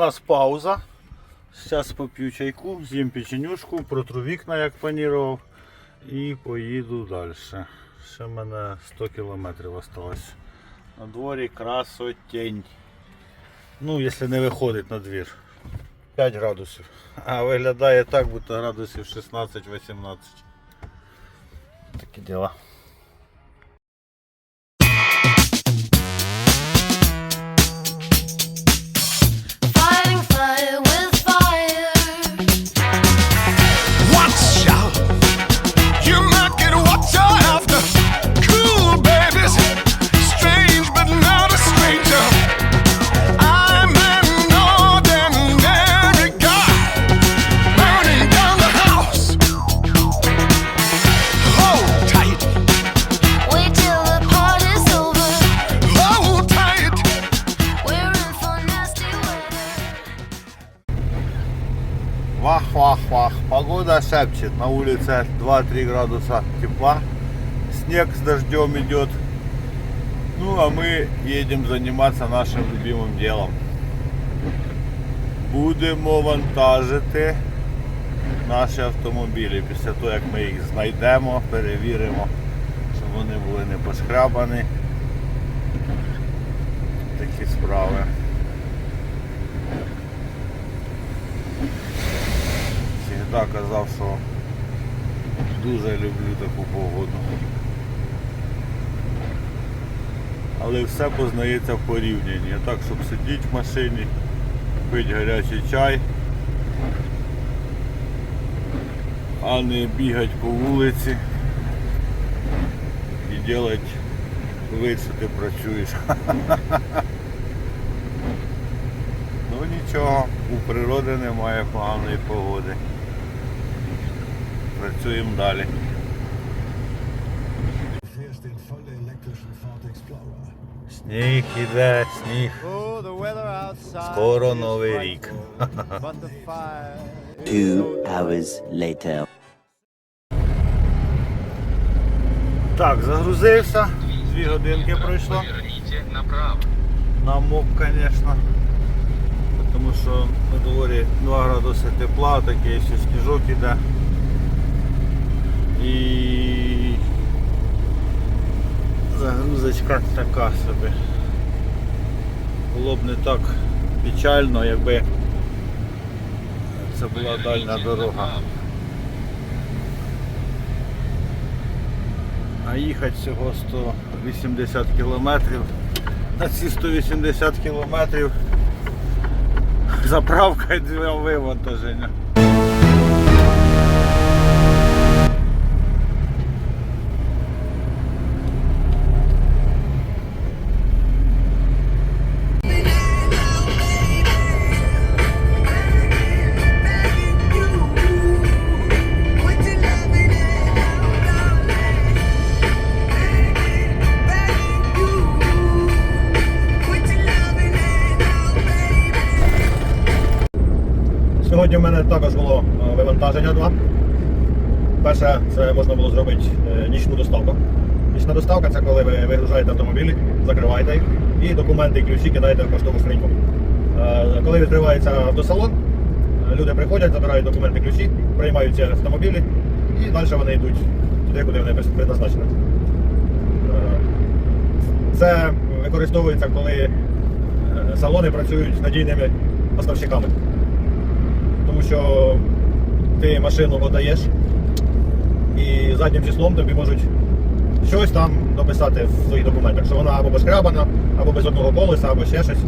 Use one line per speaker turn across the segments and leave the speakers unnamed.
нас пауза. Зараз поп'ю чайку, з'їм печенюшку, протру вікна, як планував. І поїду далі. Ще в мене 100 кілометрів осталось. На дворі красотень. Ну, якщо не виходить на двір. 5 градусів. А виглядає так, будто градусів 16-18. Такі діла. Погода шепчет. На улице 2-3 градуса тепла. Снег с дождем идет. Ну а мы едем заниматься нашим любимым делом. Будемо вантажити наші автомобілі після того, як ми їх знайдемо, перевіримо, щоб вони були не пошкрябані. Такі справи. Казав, що дуже люблю таку погоду. Але все познається в порівнянні. Так, щоб сидіти в машині, пити гарячий чай, а не бігати по вулиці і робити вид, що ти працюєш. Ну нічого, у природи немає поганої погоди. Працюємо далі. Сніг іде, сніг. Скоро Новий рік.
Two hours later.
Так, загрузився. Дві годинки пройшло. Намок, звісно. Тому що на дворі 2 градуси тепла, такий ще сніжок іде. І загрузочка така собі. Було б не так печально, якби це була дальня дорога. А їхати всього 180 кілометрів. На ці 180 кілометрів заправка і два вивантаження.
Нічна доставка це коли ви вигружаєте автомобілі, закриваєте їх і документи і ключі кидаєте в поштову скриньку. Е, Коли відкривається автосалон, е, люди приходять, забирають документи ключі, приймають ці автомобілі і далі вони йдуть туди, куди вони предназначені. Е, Це використовується, коли салони працюють з надійними поставщиками тому що ти машину подаєш і заднім числом тобі можуть щось там дописати в своїх документах, що вона або безкрябана, або без одного колеса, або ще щось.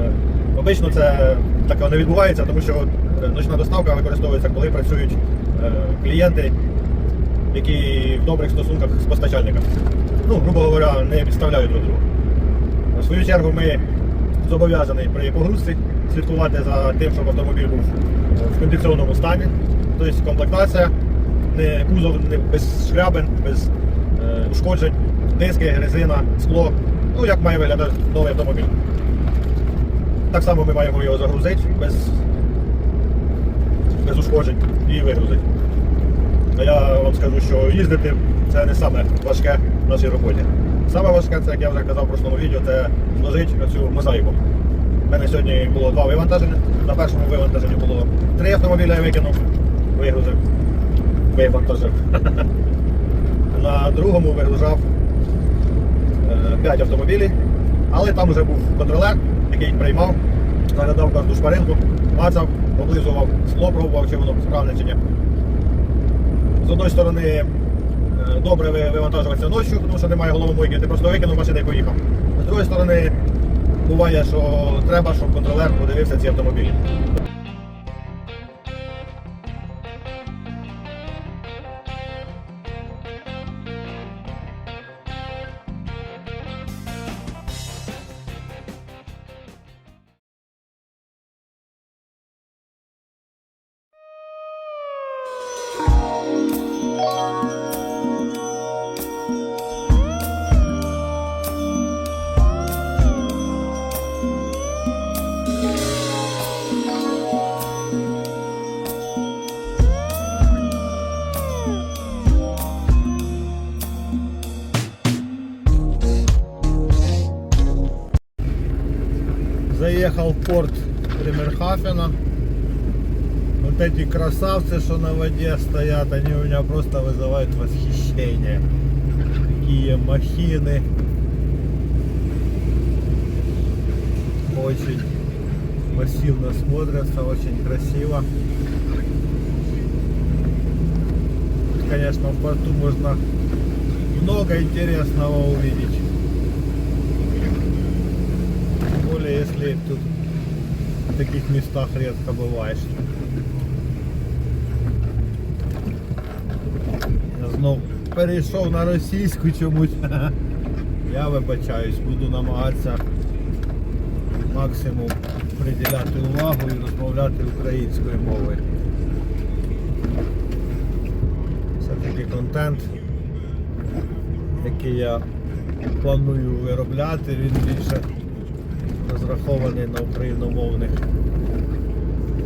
Е, Обично це таке не відбувається, тому що е, ночна доставка використовується, коли працюють е, клієнти, які в добрих стосунках з постачальниками. Ну, грубо говоря, не підставляють друг друга. В свою чергу ми зобов'язані при погрузці слідкувати за тим, щоб автомобіль був в кондиційному стані. Тобто комплектація, не кузов не без шкрябин, без ушкоджень, диски, резина, скло. Ну, як має виглядати новий автомобіль. Так само ми маємо його загрузити без, без ушкоджень і вигрузити. А я вам скажу, що їздити це не саме важке в нашій роботі. Саме важке, це як я вже казав в прошлому відео, це зложити цю мозаїку.
У мене сьогодні було два вивантаження. На першому вивантаженні було три автомобіля я викинув, вигрузив, вивантажив. На другому вигружав 5 автомобілів, але там вже був контролер, який приймав, заглядав кожну шпаринку, мацав, облизував скло, пробував, чи воно справне чи ні. З одної сторони е, добре вивантажуватися ночі, тому що немає головомойки, ти просто викинув машину і поїхав. З другої сторони, буває, що треба, щоб контролер подивився ці автомобілі. Бремерхафена. Вот эти красавцы, что на воде стоят, они у меня просто вызывают восхищение. Какие махины. Очень массивно смотрятся, очень красиво. Конечно, в порту можно много интересного увидеть. Тем более, если тут таких местах редко. Я знов перейшов на російську чомусь. Я вибачаюсь, буду намагатися максимум приділяти увагу і розмовляти українською мовою. Все-таки контент, який я планую виробляти, він більше розрахований на україномовних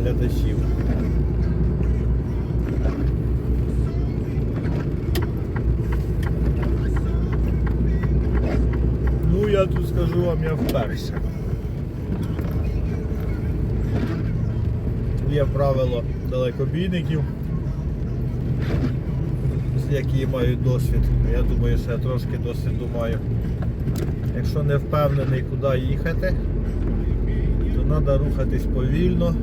глядачів. Ну, я тут скажу вам, я вперше. Є правило далекобійників, які мають досвід. Я думаю, що я трошки досвіду маю. Якщо не впевнений, куди їхати, треба рухатись повільно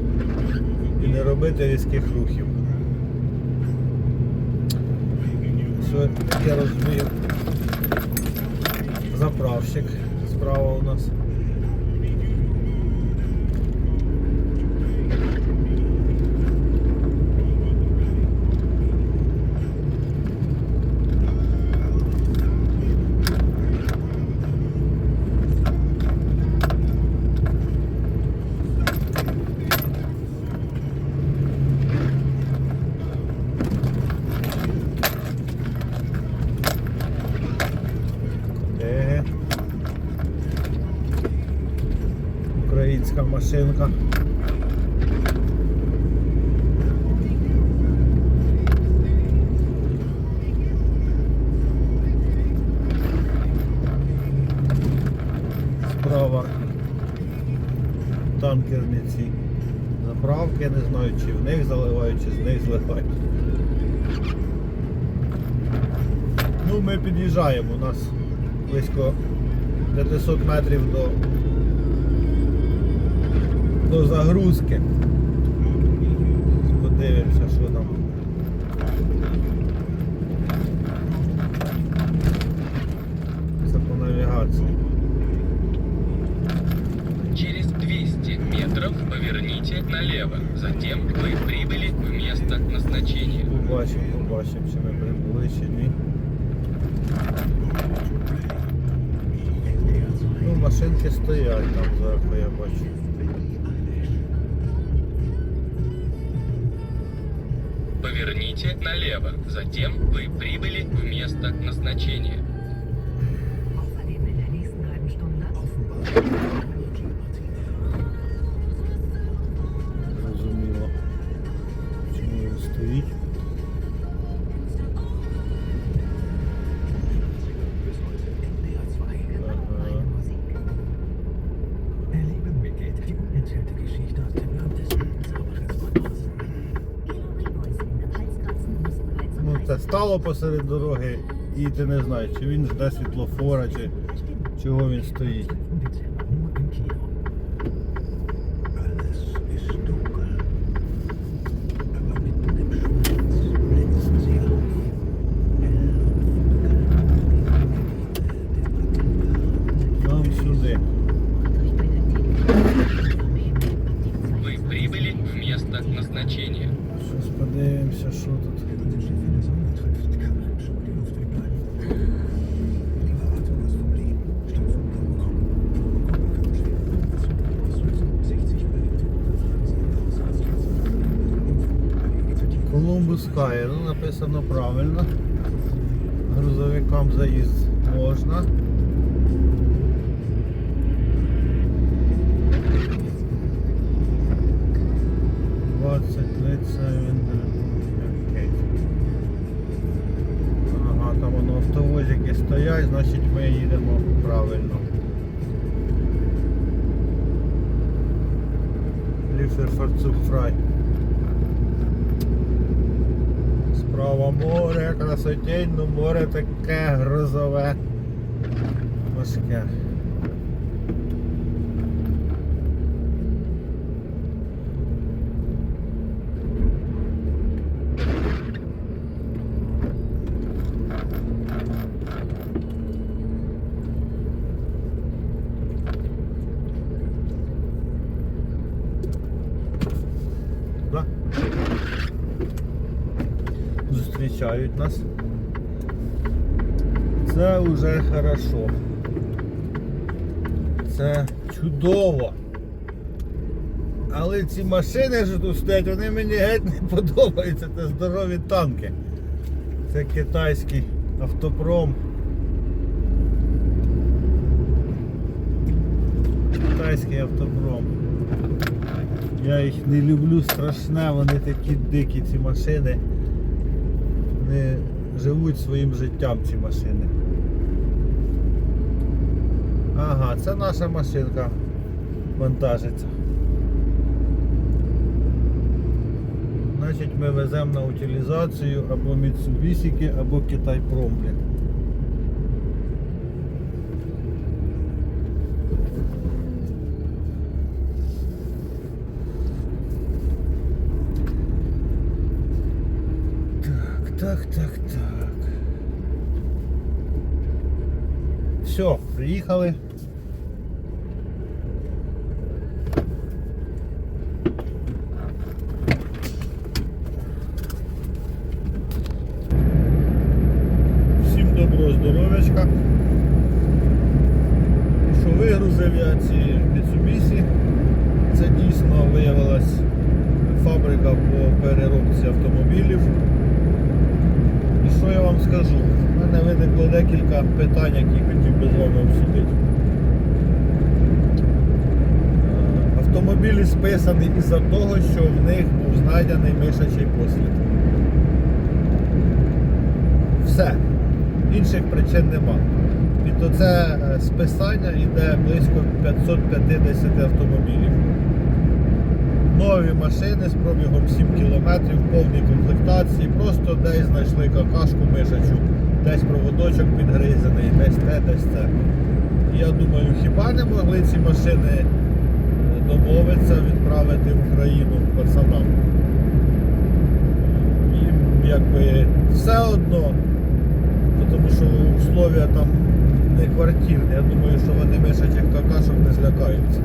і не робити різких рухів. Що я розумію, заправщик справа у нас. Е. Українська. Справа танкерниці заправки, не знаю, чи в них заливають, чи з них зливають. Ну, ми під'їжджаємо, у нас близько 500 метрів до, до загрузки. Подивимося, що там. Це по навігації.
Через 200 метров поверните налево. Затем вы прибыли в место назначения.
Побачимо, побачимо, чи ми прибули, чи ні. Ну, машинки стоять там зверху, я бачу.
Поверните налево. Затем вы прибыли в место назначения.
Außerdem
стало посеред дороги, і ти не знаєш, чи він жде світлофора, чи чого він стоїть.
Ihren Hausarzt. Info bei Initiative.
Колумбус Каїр, ну написано правильно. Грузовикам заїзд можна. Двадцять лицевин. Ага, там воно автовозики стоять, значить ми їдемо правильно. Ліферфарцук фрай. Справа море, красотень, ну море таке грозове. Важке. Да? Зустрічають нас. Це вже хорошо. Це чудово. Але ці машини, що тут стоять, вони мені геть не подобаються. Це здорові танки. Це китайський автопром. Китайський автопром. Я їх не люблю страшне, вони такі дикі ці машини. Вони живуть своїм життям ці машини. Ага, це наша машинка вантажиться. Значить ми веземо на утилізацію або Mitsubishi, або Китай блін. Так, так, так. Все, приїхали. Всім доброго здоров'ячка. Що вигрузив я ці Mitsubishi. Це дійсно виявилась фабрика по переробці автомобілів. І що я вам скажу? У мене виникло декілька питань, які хотів би з вами обсудити. Е, Автомобілі списані із-за того, що в них був знайдений мишачий послід. Все. Інших причин нема. І то це е, списання йде близько 550 автомобілів. Нові машини з пробігом 7 км, повній комплектації, просто десь знайшли какашку мишачу, десь проводочок підгризаний, десь те, десь це. Я думаю, хіба не могли ці машини е, домовитися відправити в Україну пацанам? Їм якби все одно, тому що условия там не квартирні. Я думаю, що вони мишачих какашок не злякаються.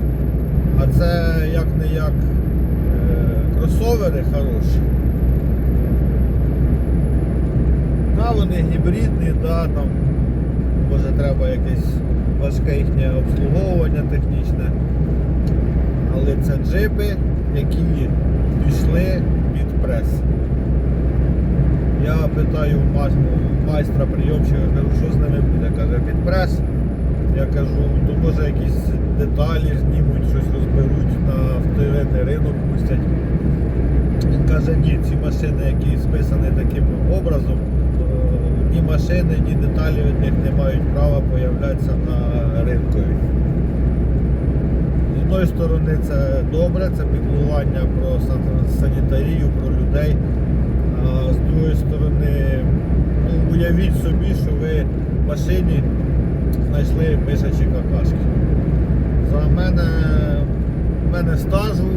А це як не як е, кросовери хороші. Да, вони гібридні, да, там може треба якесь важке їхнє обслуговування технічне. Але це джипи, які пішли під прес. Я питаю майстра прийомщика, кажу, що з ними буде. Каже, під прес. Я кажу, то може якісь деталі знімуть, щось розберуть на вторинний ринок пустять. Він каже, ні, ці машини, які списані таким образом, ні машини, ні деталі від них не мають права появлятися на ринку. З одної сторони це добре, це піклування про санітарію, про людей. А з другої сторони уявіть собі, що ви в машині знайшли мишачі какашки. За мене, в мене стажу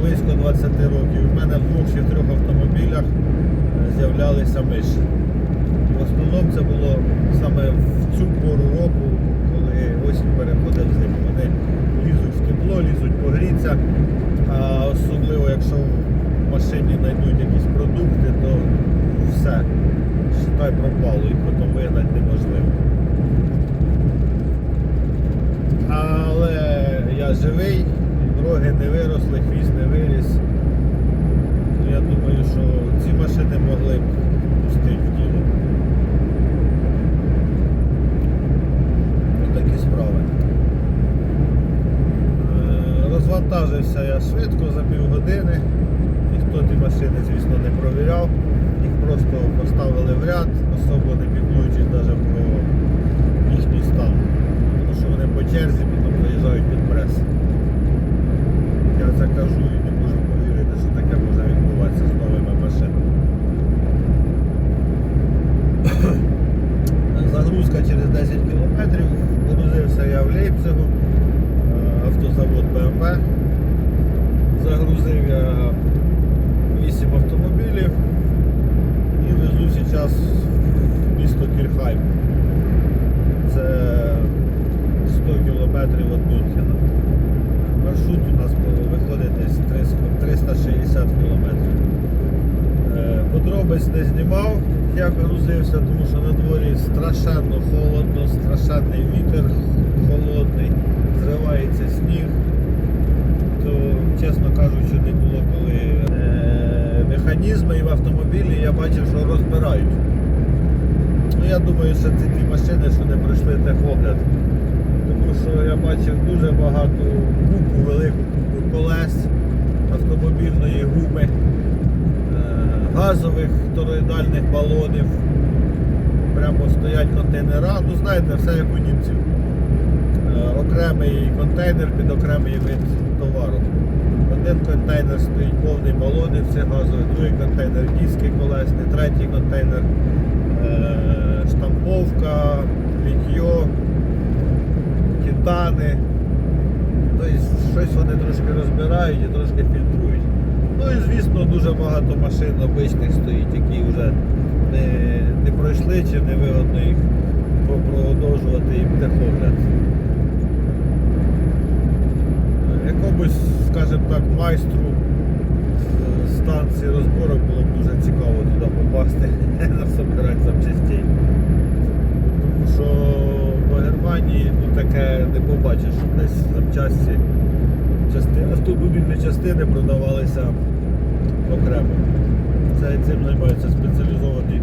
близько 20 років. У мене в двох чи в трьох автомобілях з'являлися миші. І в основному це було саме в цю пору року, коли осінь переходить в зиму. Вони лізуть в тепло, лізуть погріться. А особливо, якщо в машині знайдуть якісь продукти, то все, считай пропало, їх потім вигнати неможливо. Але я живий, роги не виросли, хвіст не виріс. Я думаю, що ці машини могли б пустити в діло. Ось такі справи. Е, Розвантажився я швидко за півгодини. Ніхто ті машини, звісно, не провіряв. Їх просто поставили в ряд, особо не піклуючись навіть про їхній стан. Тому що вони по черзі потім приїжджають під прес. Я це кажу і не можу повірити, що таке може відбуватися з новими машинами. Загрузка через 10 кілометрів. Грузився я в Лейпцигу, е, автозавод БМВ. Загрузив я 8 автомобілів і везу зараз в місто Кільхайм. Це 100 кілометрів від Мюнхена. Маршрут у нас виходить десь 300 360 кілометрів. Е, Подробиць не знімав, як грузився, тому що на дворі страшенно холодно, страшенний вітер холодний, зривається сніг. То, чесно кажучи, не було коли е, механізми і в автомобілі я бачив, що розбирають. Ну, я думаю, що це ті машини, що не пройшли техогляд. Тому що я бачив дуже багато купу, велику купу колес, автомобільної гуми, газових тороїдальних балонів. Прямо стоять контейнера. Ну знаєте, все як у німців. Е, Окремий контейнер під окремий вид товару. Один контейнер стоїть повний балонів цих газових, другий контейнер диски колесні, третій контейнер е, штамповка, літьо, титани. Тобто щось вони трошки розбирають і трошки. Ну і звісно дуже багато машин обичних стоїть, які вже не, не пройшли чи не вигодно їх продовжувати їм техогляд. Якомусь, скажімо так, майстру е, станції розборок було б дуже цікаво туди попасти, насобирати запчастей. Тому що в Германії ну, таке не побачиш, щоб десь запчасті автомобільні частини продавалися окремо. Це цим займаються спеціалізовані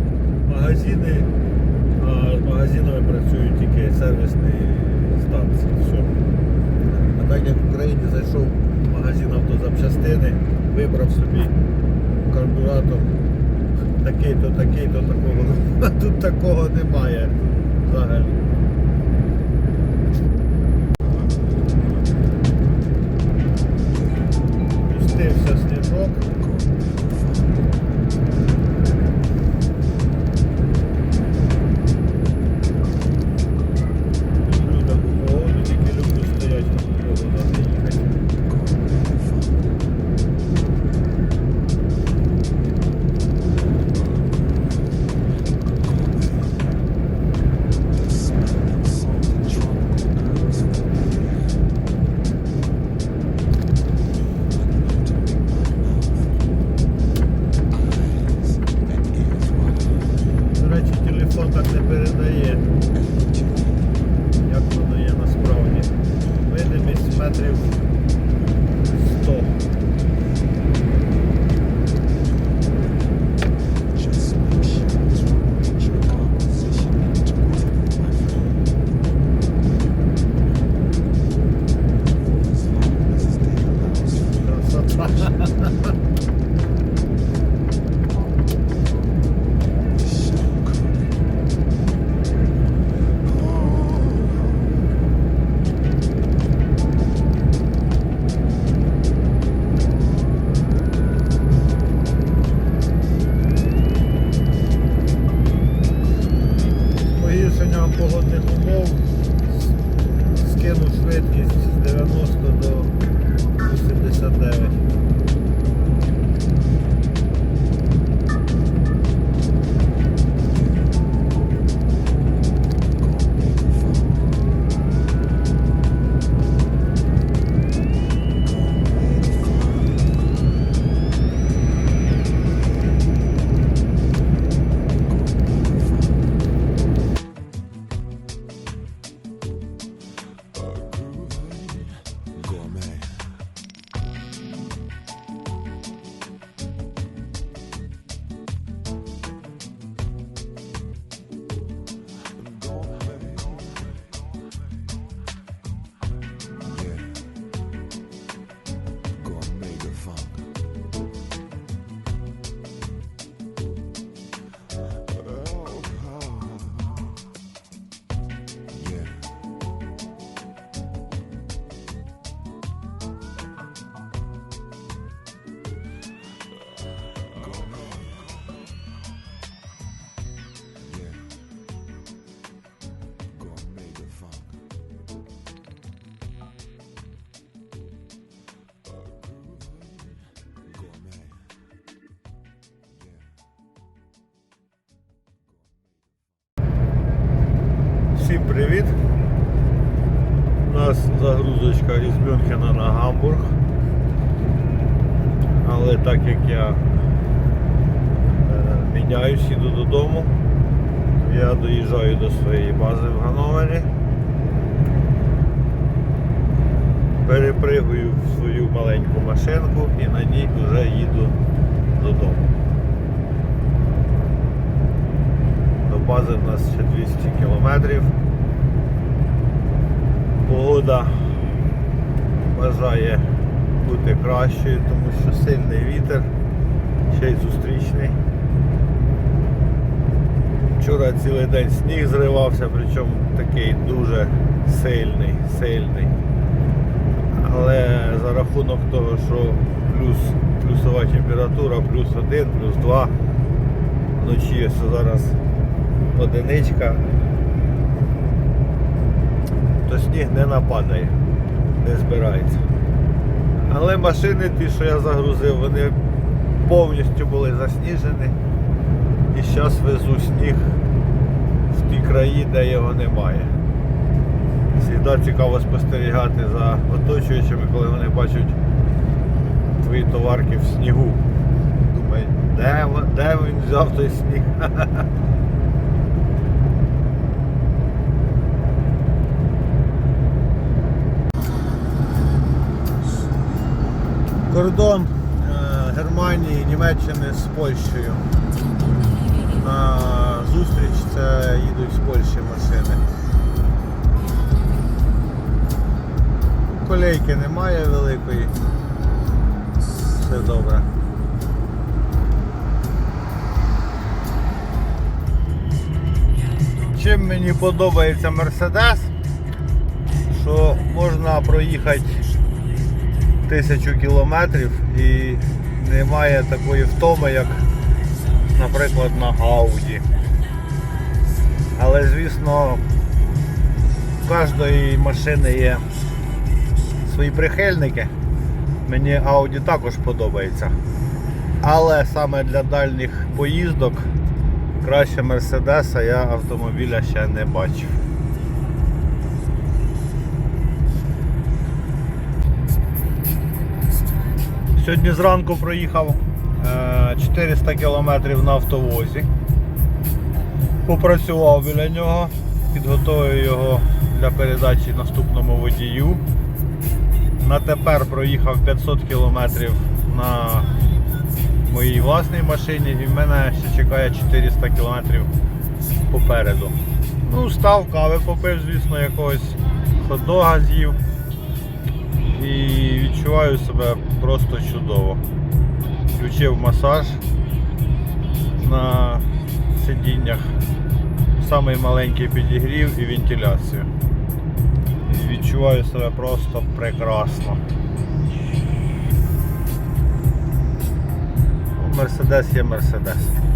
магазини, а з магазинами працюють тільки сервісні станції. Все. А так як в Україні зайшов в магазин автозапчастини, вибрав собі карбуратор такий-то, такий-то, такого. А тут такого немає взагалі. Всім привіт! У нас загрузочка із Мюнхена на Гамбург. Але так як я е, міняюсь, іду додому, я доїжджаю до своєї бази в Ганновері. Перепригую в свою маленьку машинку і на ній вже їду додому. До бази в нас ще 200 кілометрів. Погода бажає бути кращою, тому що сильний вітер, ще й зустрічний. Вчора цілий день сніг зривався, причому такий дуже сильний, сильний. Але за рахунок того, що плюс, плюсова температура, плюс один, плюс два, вночі зараз одиничка, то сніг не нападає, не збирається. Але машини ті, що я загрузив, вони повністю були засніжені. І зараз везу сніг в ті краї, де його немає. Завжди цікаво спостерігати за оточуючими, коли вони бачать твої товарки в снігу. Думають, де, де він взяв той сніг? Кордон е, Германії, Німеччини з Польщею. На зустріч це їдуть з Польщі машини. Колейки немає великої. Все добре. Чим мені подобається Мерседес, що можна проїхати тисячу кілометрів і немає такої втоми, як, наприклад, на Ауді. Але звісно, у кожної машини є свої прихильники. Мені Audi також подобається. Але саме для дальніх поїздок краще Мерседеса я автомобіля ще не бачив. Сьогодні зранку проїхав е, 400 км на автовозі. Попрацював біля нього, підготовив його для передачі наступному водію. На тепер проїхав 500 км на моїй власній машині і в мене ще чекає 400 км попереду. Ну, став, кави попив, звісно, якогось хот-дога з'їв і відчуваю себе просто чудово. Включив масаж на сидіннях, самий маленький підігрів і вентиляцію. І відчуваю себе просто прекрасно. Мерседес є Мерседес.